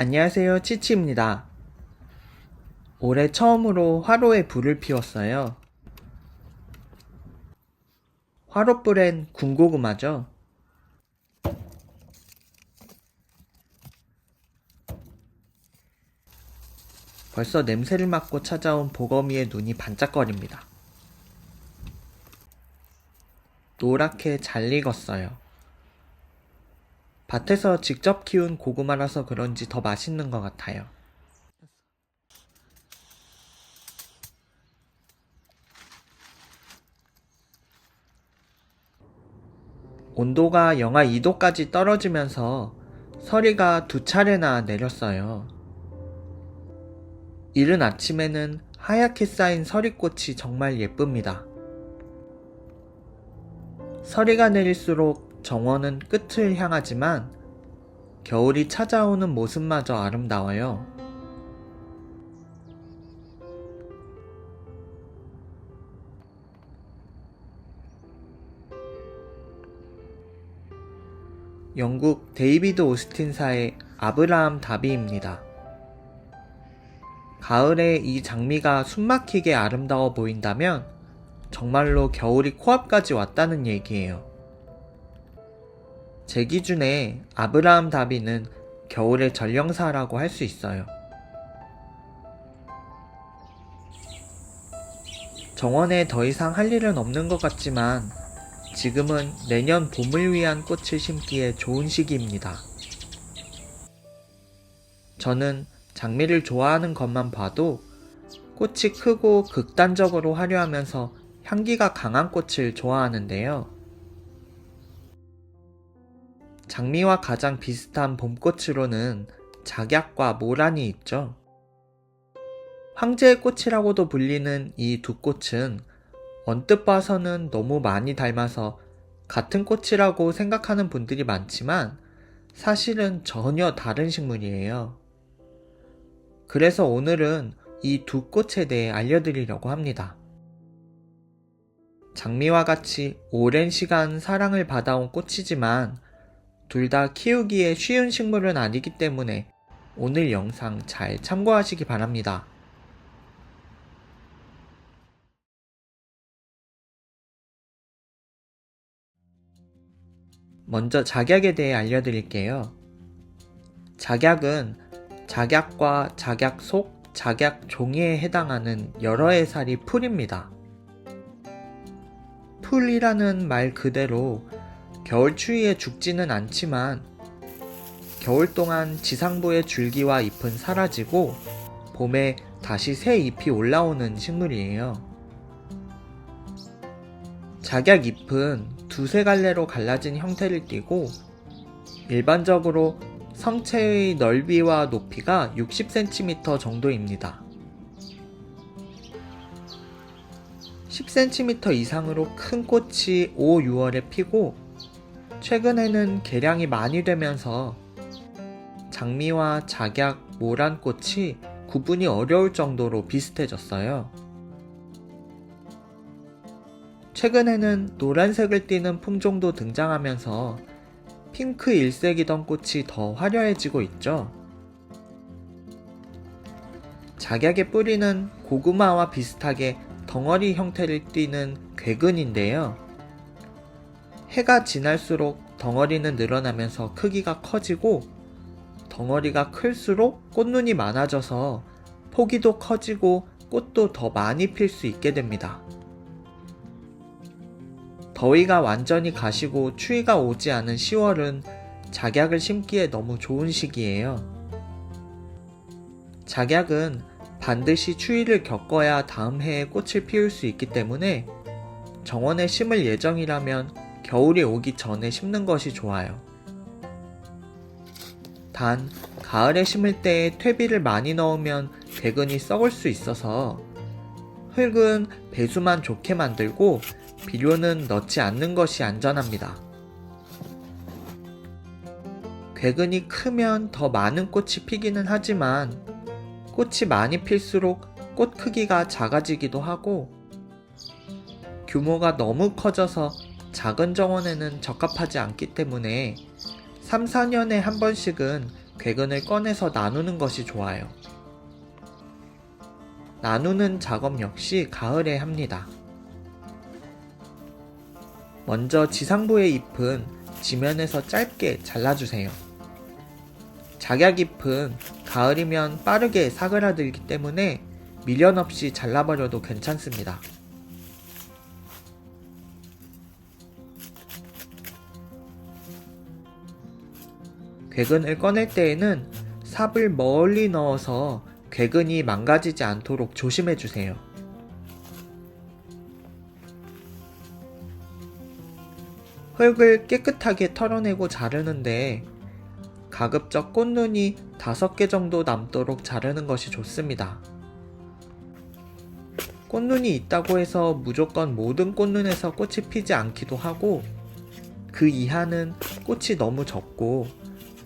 안녕하세요, 치치입니다. 올해 처음으로 화로에 불을 피웠어요. 화로불엔 군고구마죠. 벌써 냄새를 맡고 찾아온 보거미의 눈이 반짝거립니다. 노랗게 잘 익었어요. 밭에서 직접 키운 고구마라서 그런지 더 맛있는 것 같아요. 온도가 영하 2도까지 떨어지면서 서리가 두 차례나 내렸어요. 이른 아침에는 하얗게 쌓인 서리꽃이 정말 예쁩니다. 서리가 내릴수록 정원은 끝을 향하지만 겨울이 찾아오는 모습마저 아름다워요. 영국 데이비드 오스틴사의 아브라함 다비입니다. 가을에 이 장미가 숨막히게 아름다워 보인다면 정말로 겨울이 코앞까지 왔다는 얘기예요. 제 기준에 아브라함 다비는 겨울의 전령사라고 할 수 있어요. 정원에 더 이상 할 일은 없는 것 같지만 지금은 내년 봄을 위한 꽃을 심기에 좋은 시기입니다. 저는 장미를 좋아하는 것만 봐도 꽃이 크고 극단적으로 화려하면서 향기가 강한 꽃을 좋아하는데요. 장미와 가장 비슷한 봄꽃으로는 작약과 모란이 있죠. 황제의 꽃이라고도 불리는 이 두 꽃은 언뜻 봐서는 너무 많이 닮아서 같은 꽃이라고 생각하는 분들이 많지만 사실은 전혀 다른 식물이에요. 그래서 오늘은 이 두 꽃에 대해 알려드리려고 합니다. 장미와 같이 오랜 시간 사랑을 받아온 꽃이지만 둘 다 키우기에 쉬운 식물은 아니기 때문에 오늘 영상 잘 참고하시기 바랍니다. 먼저 작약에 대해 알려드릴게요. 작약은 작약과 작약 속, 작약 종이에 해당하는 여러 해살이 풀입니다. 풀이라는 말 그대로 겨울 추위에 죽지는 않지만 겨울 동안 지상부의 줄기와 잎은 사라지고 봄에 다시 새 잎이 올라오는 식물이에요. 작약 잎은 두세 갈래로 갈라진 형태를 띠고 일반적으로 성체의 넓이와 높이가 60cm 정도입니다. 10cm 이상으로 큰 꽃이 5, 6월에 피고 최근에는 개량이 많이 되면서 장미와 작약, 모란 꽃이 구분이 어려울 정도로 비슷해졌어요. 최근에는 노란색을 띠는 품종도 등장하면서 핑크 일색이던 꽃이 더 화려해지고 있죠. 작약의 뿌리는 고구마와 비슷하게 덩어리 형태를 띠는 괴근인데요. 해가 지날수록 덩어리는 늘어나면서 크기가 커지고 덩어리가 클수록 꽃눈이 많아져서 포기도 커지고 꽃도 더 많이 필 수 있게 됩니다. 더위가 완전히 가시고 추위가 오지 않은 10월은 작약을 심기에 너무 좋은 시기예요. 작약은 반드시 추위를 겪어야 다음 해에 꽃을 피울 수 있기 때문에 정원에 심을 예정이라면 겨울이 오기 전에 심는 것이 좋아요. 단, 가을에 심을 때 퇴비를 많이 넣으면 배근이 썩을 수 있어서 흙은 배수만 좋게 만들고 비료는 넣지 않는 것이 안전합니다. 괴근이 크면 더 많은 꽃이 피기는 하지만 꽃이 많이 필수록 꽃 크기가 작아지기도 하고 규모가 너무 커져서 작은 정원에는 적합하지 않기 때문에 3, 4년에 한 번씩은 괴근을 꺼내서 나누는 것이 좋아요. 나누는 작업 역시 가을에 합니다. 먼저 지상부의 잎은 지면에서 짧게 잘라주세요. 작약잎은 가을이면 빠르게 사그라들기 때문에 미련 없이 잘라버려도 괜찮습니다. 괴근을 꺼낼 때에는 삽을 멀리 넣어서 괴근이 망가지지 않도록 조심해 주세요. 흙을 깨끗하게 털어내고 자르는데 가급적 꽃눈이 5개 정도 남도록 자르는 것이 좋습니다. 꽃눈이 있다고 해서 무조건 모든 꽃눈에서 꽃이 피지 않기도 하고 그 이하는 꽃이 너무 적고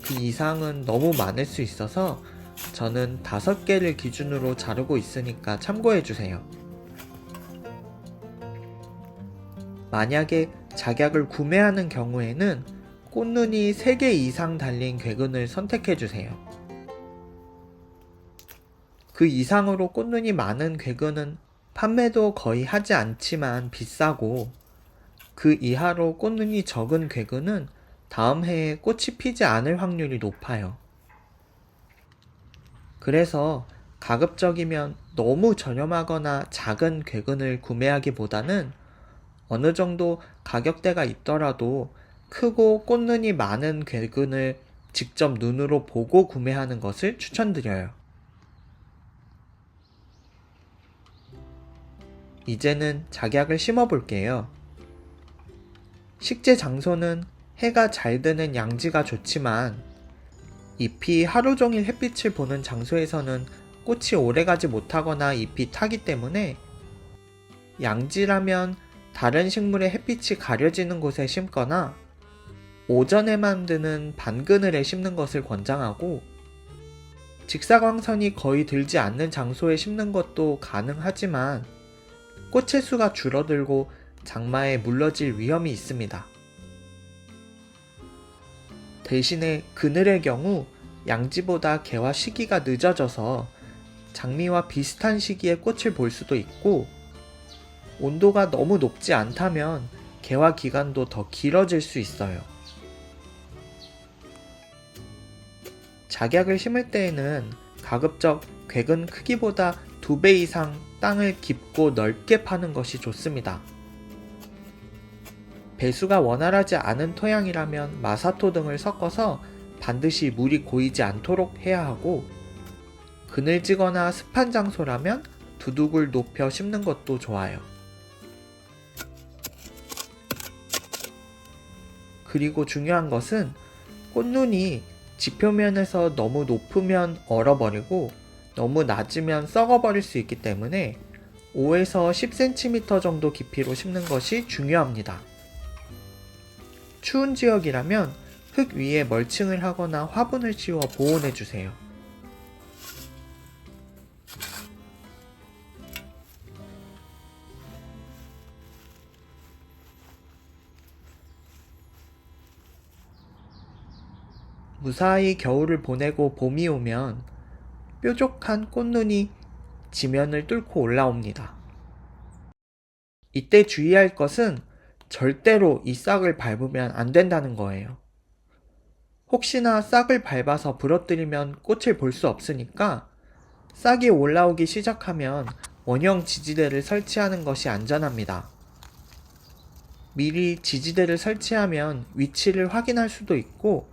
그 이상은 너무 많을 수 있어서 저는 5개를 기준으로 자르고 있으니까 참고해 주세요. 만약에 작약을 구매하는 경우에는 꽃눈이 3개 이상 달린 괴근을 선택해 주세요. 그 이상으로 꽃눈이 많은 괴근은 판매도 거의 하지 않지만 비싸고 그 이하로 꽃눈이 적은 괴근은 다음 해에 꽃이 피지 않을 확률이 높아요. 그래서 가급적이면 너무 저렴하거나 작은 괴근을 구매하기보다는 어느 정도 가격대가 있더라도 크고 꽃눈이 많은 괴근을 직접 눈으로 보고 구매하는 것을 추천드려요. 이제는 작약을 심어 볼게요. 식재 장소는 해가 잘 드는 양지가 좋지만 잎이 하루 종일 햇빛을 보는 장소에서는 꽃이 오래가지 못하거나 잎이 타기 때문에 양지라면 다른 식물의 햇빛이 가려지는 곳에 심거나 오전에만 드는 반그늘에 심는 것을 권장하고 직사광선이 거의 들지 않는 장소에 심는 것도 가능하지만 꽃의 수가 줄어들고 장마에 물러질 위험이 있습니다. 대신에 그늘의 경우 양지보다 개화 시기가 늦어져서 장미와 비슷한 시기에 꽃을 볼 수도 있고 온도가 너무 높지 않다면 개화 기간도 더 길어질 수 있어요. 작약을 심을 때에는 가급적 괴근 크기보다 2배 이상 땅을 깊고 넓게 파는 것이 좋습니다. 배수가 원활하지 않은 토양이라면 마사토 등을 섞어서 반드시 물이 고이지 않도록 해야 하고 그늘지거나 습한 장소라면 두둑을 높여 심는 것도 좋아요. 그리고 중요한 것은 꽃눈이 지표면에서 너무 높으면 얼어버리고 너무 낮으면 썩어버릴 수 있기 때문에 5에서 10cm 정도 깊이로 심는 것이 중요합니다. 추운 지역이라면 흙 위에 멀칭을 하거나 화분을 씌워 보온해 주세요. 무사히 겨울을 보내고 봄이 오면 뾰족한 꽃눈이 지면을 뚫고 올라옵니다. 이때 주의할 것은 절대로 이 싹을 밟으면 안 된다는 거예요. 혹시나 싹을 밟아서 부러뜨리면 꽃을 볼 수 없으니까 싹이 올라오기 시작하면 원형 지지대를 설치하는 것이 안전합니다. 미리 지지대를 설치하면 위치를 확인할 수도 있고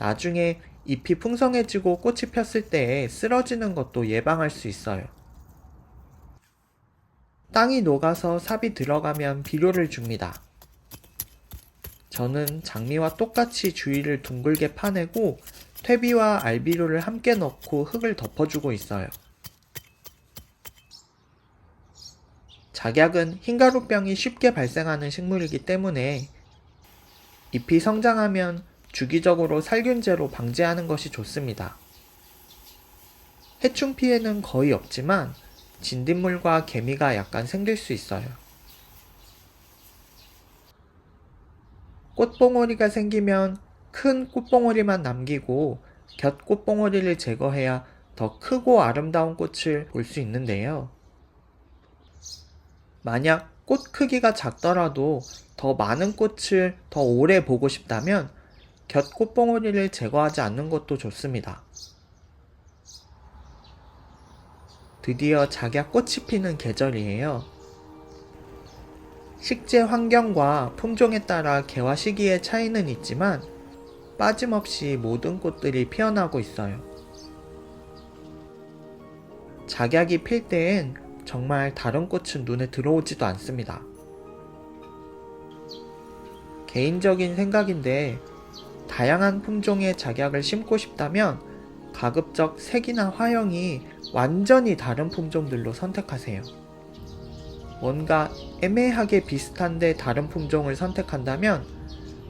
나중에 잎이 풍성해지고 꽃이 폈을 때 쓰러지는 것도 예방할 수 있어요. 땅이 녹아서 삽이 들어가면 비료를 줍니다. 저는 장미와 똑같이 주위를 둥글게 파내고 퇴비와 알비료를 함께 넣고 흙을 덮어주고 있어요. 작약은 흰가루병이 쉽게 발생하는 식물이기 때문에 잎이 성장하면 주기적으로 살균제로 방제하는 것이 좋습니다. 해충 피해는 거의 없지만 진딧물과 개미가 약간 생길 수 있어요. 꽃봉오리가 생기면 큰 꽃봉오리만 남기고 곁 꽃봉오리를 제거해야 더 크고 아름다운 꽃을 볼 수 있는데요. 만약 꽃 크기가 작더라도 더 많은 꽃을 더 오래 보고 싶다면 곁 꽃봉오리를 제거하지 않는 것도 좋습니다. 드디어 작약 꽃이 피는 계절이에요. 식재 환경과 품종에 따라 개화 시기의 차이는 있지만 빠짐없이 모든 꽃들이 피어나고 있어요. 작약이 필 때엔 정말 다른 꽃은 눈에 들어오지도 않습니다. 개인적인 생각인데 다양한 품종의 작약을 심고 싶다면 가급적 색이나 화형이 완전히 다른 품종들로 선택하세요. 뭔가 애매하게 비슷한데 다른 품종을 선택한다면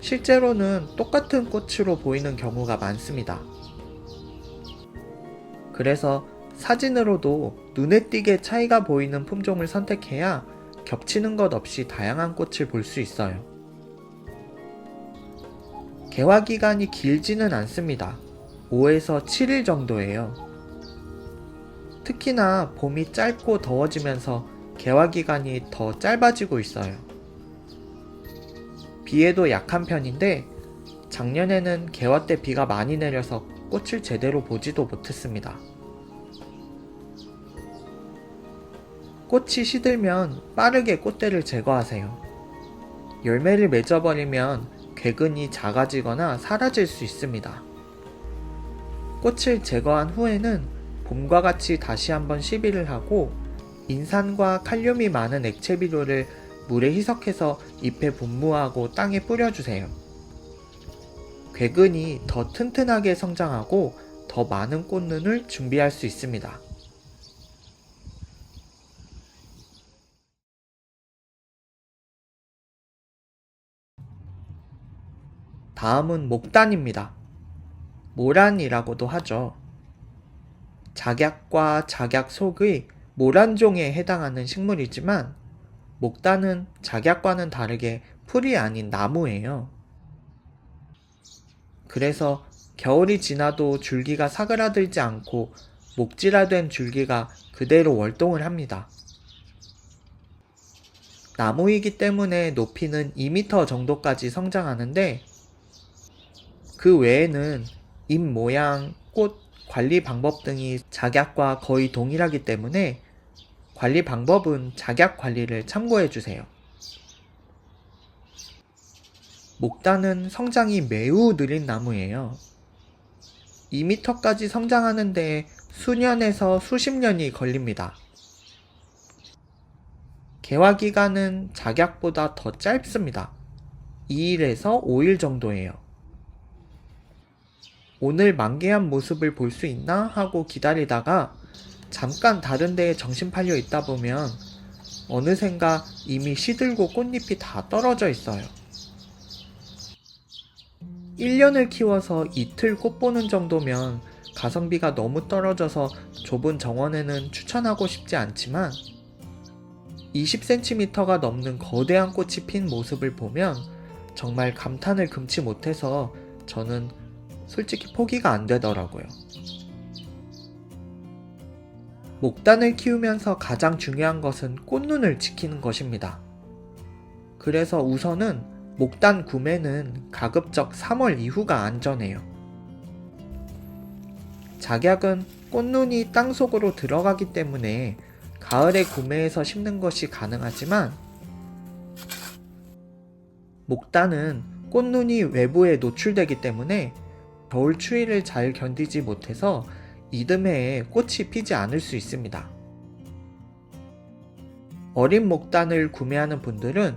실제로는 똑같은 꽃으로 보이는 경우가 많습니다. 그래서 사진으로도 눈에 띄게 차이가 보이는 품종을 선택해야 겹치는 것 없이 다양한 꽃을 볼 수 있어요. 개화 기간이 길지는 않습니다. 5에서 7일 정도예요. 특히나 봄이 짧고 더워지면서 개화 기간이 더 짧아지고 있어요. 비에도 약한 편인데 작년에는 개화 때 비가 많이 내려서 꽃을 제대로 보지도 못했습니다. 꽃이 시들면 빠르게 꽃대를 제거하세요. 열매를 맺어버리면 궤근이 작아지거나 사라질 수 있습니다. 꽃을 제거한 후에는 봄과 같이 다시 한번 시비를 하고 인산과 칼륨이 많은 액체 비료를 물에 희석해서 잎에 분무하고 땅에 뿌려주세요. 궤근이 더 튼튼하게 성장하고 더 많은 꽃눈을 준비할 수 있습니다. 다음은 목단입니다. 모란이라고도 하죠. 작약과 작약 속의 모란종에 해당하는 식물이지만 목단은 작약과는 다르게 풀이 아닌 나무예요. 그래서 겨울이 지나도 줄기가 사그라들지 않고 목질화된 줄기가 그대로 월동을 합니다. 나무이기 때문에 높이는 2m 정도까지 성장하는데 그 외에는 잎 모양, 꽃 관리 방법 등이 작약과 거의 동일하기 때문에 관리 방법은 작약 관리를 참고해 주세요. 목단은 성장이 매우 느린 나무예요. 2m까지 성장하는데 수년에서 수십 년이 걸립니다. 개화 기간은 작약보다 더 짧습니다. 2일에서 5일 정도예요. 오늘 만개한 모습을 볼 수 있나 하고 기다리다가 잠깐 다른 데에 정신 팔려 있다 보면 어느샌가 이미 시들고 꽃잎이 다 떨어져 있어요. 1년을 키워서 이틀 꽃 보는 정도면 가성비가 너무 떨어져서 좁은 정원에는 추천하고 싶지 않지만 20cm가 넘는 거대한 꽃이 핀 모습을 보면 정말 감탄을 금치 못해서 저는 솔직히 포기가 안 되더라고요. 목단을 키우면서 가장 중요한 것은 꽃눈을 지키는 것입니다. 그래서 우선은 목단 구매는 가급적 3월 이후가 안전해요. 작약은 꽃눈이 땅 속으로 들어가기 때문에 가을에 구매해서 심는 것이 가능하지만 목단은 꽃눈이 외부에 노출되기 때문에 겨울 추위를 잘 견디지 못해서 이듬해에 꽃이 피지 않을 수 있습니다. 어린 목단을 구매하는 분들은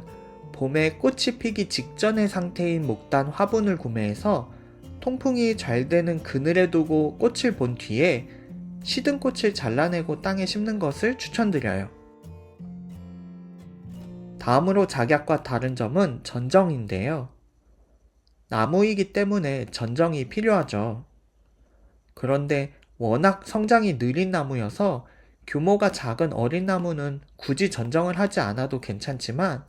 봄에 꽃이 피기 직전의 상태인 목단 화분을 구매해서 통풍이 잘 되는 그늘에 두고 꽃을 본 뒤에 시든 꽃을 잘라내고 땅에 심는 것을 추천드려요. 다음으로 작약과 다른 점은 전정인데요. 나무이기 때문에 전정이 필요하죠. 그런데 워낙 성장이 느린 나무여서 규모가 작은 어린 나무는 굳이 전정을 하지 않아도 괜찮지만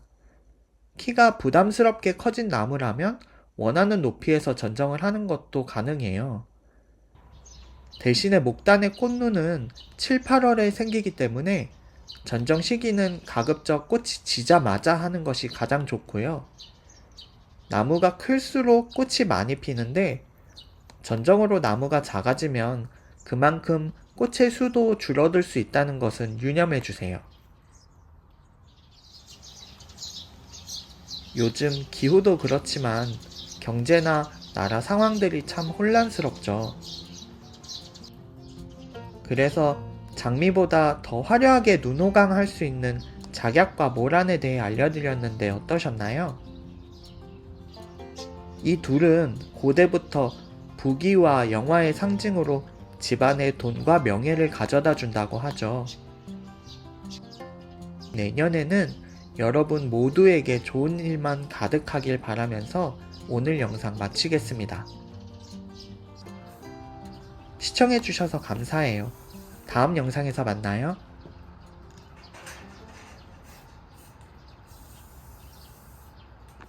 키가 부담스럽게 커진 나무라면 원하는 높이에서 전정을 하는 것도 가능해요. 대신에 목단의 꽃눈은 7, 8월에 생기기 때문에 전정 시기는 가급적 꽃이 지자마자 하는 것이 가장 좋고요. 나무가 클수록 꽃이 많이 피는데 전정으로 나무가 작아지면 그만큼 꽃의 수도 줄어들 수 있다는 것은 유념해 주세요. 요즘 기후도 그렇지만 경제나 나라 상황들이 참 혼란스럽죠. 그래서 장미보다 더 화려하게 눈호강 할 수 있는 작약과 모란에 대해 알려드렸는데 어떠셨나요? 이 둘은 고대부터 부귀와 영화의 상징으로 집안의 돈과 명예를 가져다 준다고 하죠. 내년에는 여러분 모두에게 좋은 일만 가득하길 바라면서 오늘 영상 마치겠습니다. 시청해주셔서 감사해요. 다음 영상에서 만나요.